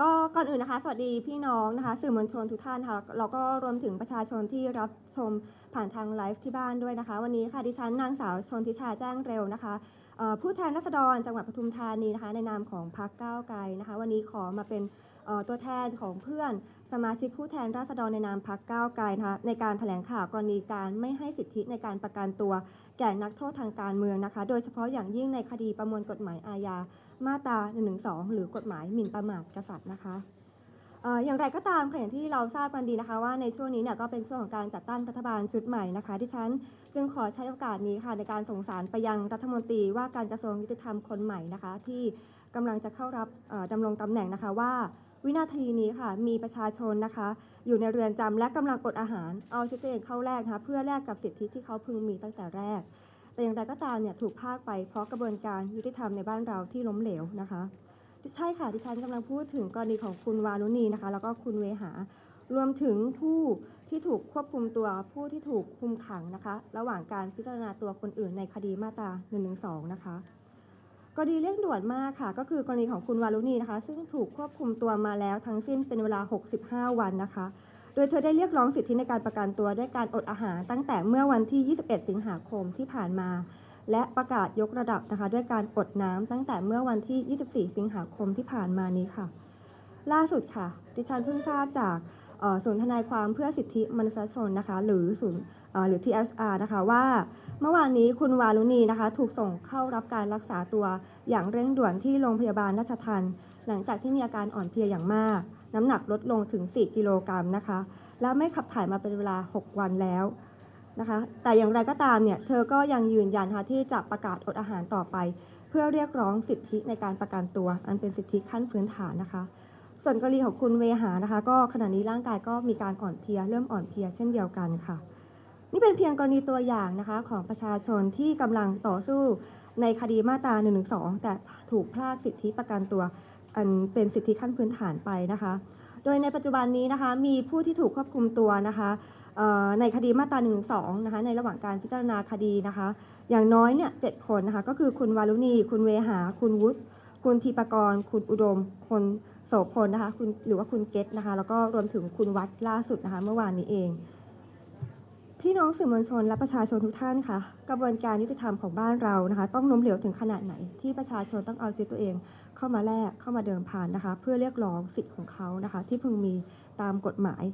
ก็ก่อนอื่นนะคะ สวัสดีพี่น้องนะคะ สื่อมวลชนทุกท่านค่ะแล้วก็รวมถึงประชาชนที่รับชมผ่านทางไลฟ์ที่บ้านด้วยนะคะ วันนี้ค่ะดิฉันนางสาวชนทิชาแจ้งเร็วนะคะผู้แทนรัษฎรจังหวัดปทุมธานีนะคะ ในนามของพรรคก้าวไกลนะคะ วันนี้ขอมาเป็นตัวแทนของเพื่อนสมาชิกผู้แทนราษฎรในนามพรรคก้าวไกลนะคะในการแถลงข่าวกรณีการไม่ให้สิทธิในการประกันตัว แก่นักโทษทางการเมืองนะคะ โดยเฉพาะอย่างยิ่งในคดีประมวลกฎหมายอาญา มาตรา112 หรือกฎหมายหมิ่นประมาทกษัตริย์นะคะอย่างไรก็ตามค่ะอย่างที่เราทราบกันดีนะคะ ว่าในช่วงนี้เนี่ยก็เป็นช่วงของการจัดตั้งรัฐบาลชุดใหม่นะคะ ที่ฉันจึงขอใช้โอกาสนี้ค่ะในการส่งสารไปยังรัฐมนตรีว่าการกระทรวงยุติธรรมคนใหม่นะคะ ที่กำลังจะเข้ารับเอ่อดำรงตำแหน่งนะคะว่า วินาทีนี้ค่ะมีประชาชนนะคะ อยู่ในเรือนจำและกำลังอดอาหารเอาชีวิตตัวเองเข้าแลกนะคะเพื่อแลกกับสิทธิที่เขาพึงมีตั้งแต่แรก แต่อย่างไรก็ตามเนี่ยถูกพากไปเพราะกระบวนการยุติธรรมในบ้านเราที่ล้มเหลวนะคะใช่ค่ะดิฉันกำลังพูดถึงกรณีของคุณวารุณีนะคะ แล้วก็คุณเวหารวมถึงผู้ที่ถูกควบคุมตัวผู้ที่ถูกคุมขังนะคะ ระหว่างการพิจารณาตัวคนอื่นในคดีมาตรา1นึนะคะกรณีเร่งด่วนมากค่ะ ก็คือกรณีของคุณวารุณีนะคะ ซึ่งถูกควบคุมตัวมาแล้วทั้งสิ้นเป็นเวลา 65 วันนะคะ โดยเธอได้เรียกร้องสิทธิในการประกันตัวด้วยการอดอาหารตั้งแต่เมื่อวันที่ 21 สิงหาคมที่ผ่านมา และประกาศยกระดับนะคะด้วยการอดน้ำตั้งแต่เมื่อวันที่ 24 สิงหาคมที่ผ่านมานี้ค่ะ ล่าสุดค่ะ ดิฉันเพิ่งทราบจากศูนย์ทนายความเพื่อสิทธิมนุษยชนนะคะ หรือศูนย์เอ่อหรือ THR นะคะว่า เมื่อวานนี้คุณวารุณีนะคะ ถูกส่งเข้ารับการรักษาตัวอย่างเร่งด่วนที่โรงพยาบาลราชทันหลังจากที่มีอาการอ่อนเพลียอย่างมาก น้ำหนักลดลงถึง 4 กิโลกรัมนะคะ และไม่ขับถ่ายมาเป็นเวลา 6 วันแล้วนะคะ แต่อย่างไรก็ตามเนี่ยเธอก็ยังยืนยันค่ะที่จะประกาศอดอาหารต่อไป เพื่อเรียกร้องสิทธิในการประกันตัว อันเป็นสิทธิขั้นพื้นฐานนะคะ ส่วนกรณีของคุณเวหานะคะ ก็ขณะนี้ร่างกายก็มีการอ่อนเพลีย เริ่มอ่อนเพลียเช่นเดียวกันค่ะ นี่เป็นเพียงกรณีตัวอย่างนะคะของประชาชนที่กำลังต่อสู้ในคดีมาตรา1นึแต่ถูกพลาดสิทธิประกันตัว อันเป็นสิทธิขั้นพื้นฐานไปนะคะ โดยในปัจจุบันนี้นะคะมีผู้ที่ถูกควบคุมตัวนะคะในคดีมาตรา1นึนะคะในระหว่างการพิจารณาคดีนะคะ อย่างน้อยเนี่ยเจ็ดคนนะคะก็คือคุณวารุณี คุณเวหา คุณวุฒิคุณธีปกรณ์คุณอุดมคนโสพลนะคะคุณหรือว่าคุณเกตนะคะแล้วก็รวมถึงคุณวัดล่าสุดนะคะเมื่อวานนี้เอง พี่น้องสื่อมวลชนและประชาชนทุกท่านค่ะกระบวนการยุติธรรมของบ้านเรานะคะ ต้องล้มเหลวถึงขนาดไหน ที่ประชาชนต้องเอาชีวิตตัวเอง เข้ามาแลกเข้ามาเดิมพันนะคะ เพื่อเรียกร้องสิทธิ์ของเขานะคะ ที่พึงมีตามกฎหมาย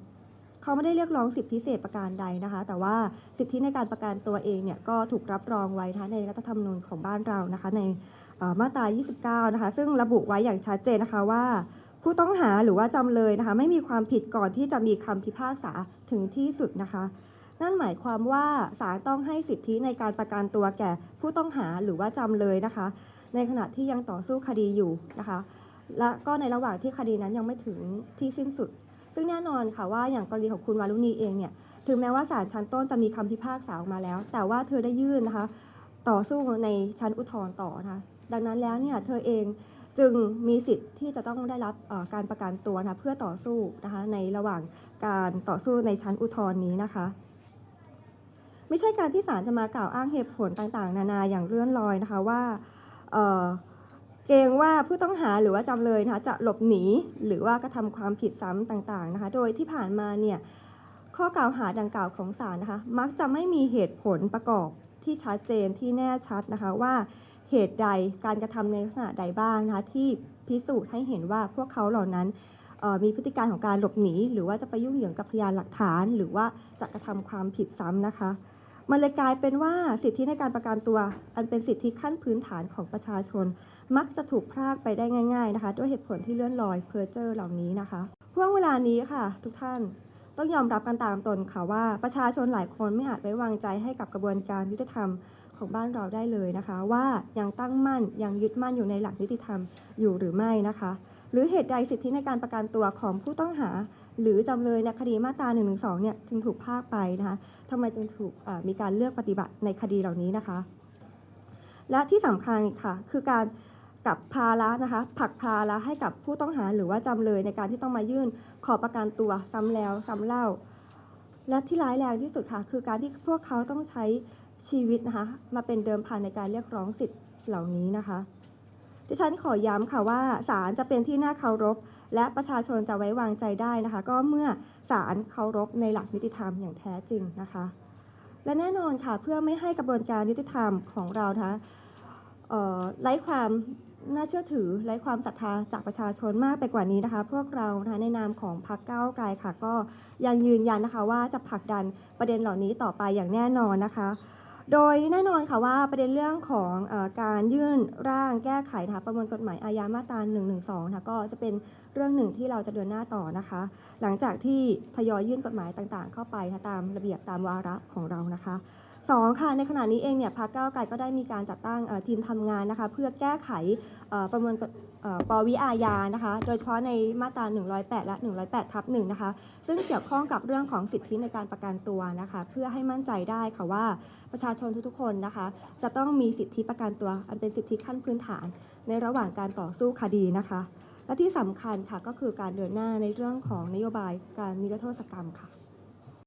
เขาไม่ได้เรียกร้องสิทธิพิเศษประการใดนะคะ แต่ว่าสิทธิในการประกันตัวเองเนี่ยก็ถูกรับรองไว้นะคะในรัฐธรรมนูญของบ้านเรานะคะ ในมาตรา 29 นะคะ ซึ่งระบุไว้อย่างชัดเจนนะคะว่าผู้ต้องหาหรือว่าจำเลยนะคะ ไม่มีความผิดก่อนที่จะมีคำพิพากษาถึงที่สุดนะคะ นั่นหมายความว่าศาลต้องให้สิทธิในการประกันตัวแก่ผู้ต้องหาหรือว่าจำเลยนะคะ ในขณะที่ยังต่อสู้คดีอยู่นะคะ และก็ในระหว่างที่คดีนั้นยังไม่ถึงที่สิ้นสุด ซึ่งแน่นอนค่ะว่าอย่างกรณีของคุณวารุณีเองเนี่ยถึงแม้ว่าศาลชั้นต้นจะมีคำพิพากษาออกมาแล้ว แต่ว่าเธอได้ยื่นนะคะ ต่อสู้ในชั้นอุทธรณ์ต่อนะคะดังนั้นแล้วเนี่ยเธอเองจึงมีสิทธิ์ที่จะต้องได้รับการประกันตัวนะคะเพื่อต่อสู้นะคะในระหว่างการต่อสู้ในชั้นอุทธรณ์นี้นะคะ ไม่ใช่การที่ศาลจะมากล่าวอ้างเหตุผลต่างๆ นานาอย่างเลื่อนลอยนะคะว่าเเกรงว่าผู้ต้องหาหรือว่าจำเลยนะคะจะหลบหนีหรือว่ากระทำความผิดซ้ำต่างๆนะคะ โดยที่ผ่านมาเนี่ยข้อกล่าวหาดังกล่าวของศาลนะคะ มักจะไม่มีเหตุผลประกอบที่ชัดเจนที่แน่ชัดนะคะว่าเหตุใดการกระทำในลักษณะใดบ้างนะคะที่พิสูจน์ให้เห็นว่าพวกเขาเหล่านั้นมีพฤติการของการหลบหนี หรือว่าจะไปยุ่งเหยิงกับพยานหลักฐาน หรือว่าจะกระทำความผิดซ้ำนะคะ มันเลยกลายเป็นว่าสิทธิในการประกันตัว อันเป็นสิทธิขั้นพื้นฐานของประชาชน มักจะถูกพรากไปได้ง่าย ๆนะคะ ด้วยเหตุผลที่เลื่อนลอยเพอเจอร์เหล่านี้นะคะห่วงเวลานี้ค่ะ ทุกท่านต้องยอมรับกันตามตนค่ะว่าประชาชนหลายคนไม่อาจไว้วางใจให้กับกระบวนการยุติธรรมของบ้านเราได้เลยนะคะ ว่ายังตั้งมั่นยังยึดมั่นอยู่ในหลักนิติธรรมอยู่หรือไม่นะคะ หรือเหตุใดสิทธิในการประกันตัวของผู้ต้องหา หรือจำเลยในคดีมาตรา1นึเนี่ยจึงถูกพากไปนะคะทำไมจึงถูกมีการเลือกปฏิบัติในคดีเหล่านี้นะคะ และที่สำคัญค่ะคือการกับภาระนะคะผักภาระให้กับผู้ต้องหาหรือว่าจำเลยในการที่ต้องมายื่นขอประกันตัวซ้ำแล้วซ้ำเล่า และที่ร้ายแรงที่สุดค่ะคือการที่พวกเขาต้องใช้ชีวิตนะคะมาเป็นเดิมพันในการเรียกร้องสิทธิ์เหล่านี้นะคะ ดิฉันขอย้ำค่ะว่าศาลจะเป็นที่น่าเคารพ และประชาชนจะไว้วางใจได้นะคะ ก็เมื่อศาลเคารพในหลักนิติธรรมอย่างแท้จริงนะคะ และแน่นอนค่ะเพื่อไม่ให้กระบวนการยุติธรรมของเรานะคะไร้ความน่าเชื่อถือไร้ความศรัทธาจากประชาชนมากไปกว่านี้นะคะ พวกเรานะคะในนามของพรรคก้าวไกลค่ะ ก็ยังยืนยันนะคะว่าจะผลักดันประเด็นเหล่านี้ต่อไปอย่างแน่นอนนะคะ โดยแน่นอนค่ะว่าประเด็นเรื่องของอการยื่นร่างแก้ไขนะคะประมวลกฎหมายอาญามาตรา1นึนะคะก็จะเป็นเรื่องหนึ่งที่เราจะเดินหน้าต่อนะคะ หลังจากที่ทยอยยื่นกฎหมายต่างๆ เข้าไปนะคะตามระเบียบตามวาระของเรานะคะ สองค่ะในขณะนี้เองเนี่ยพรรคก้าวไกลก็ได้มีการจัดตั้งทีมทำงานนะคะเพื่อแก้ไขประมวลกฎเอ่อปวิอาญานะคะ โดยเฉพาะในมาตรา 108 และ 108ทับ1นะคะ ซึ่งเกี่ยวข้องกับเรื่องของสิทธิในการประกันตัวนะคะ เพื่อให้มั่นใจได้ค่ะว่าประชาชนทุกๆคนนะคะ จะต้องมีสิทธิประกันตัว อันเป็นสิทธิขั้นพื้นฐาน ในระหว่างการต่อสู้คดีนะคะ และที่สำคัญค่ะก็คือการเดินหน้าในเรื่องของนโยบายการนิรโทษกรรมค่ะ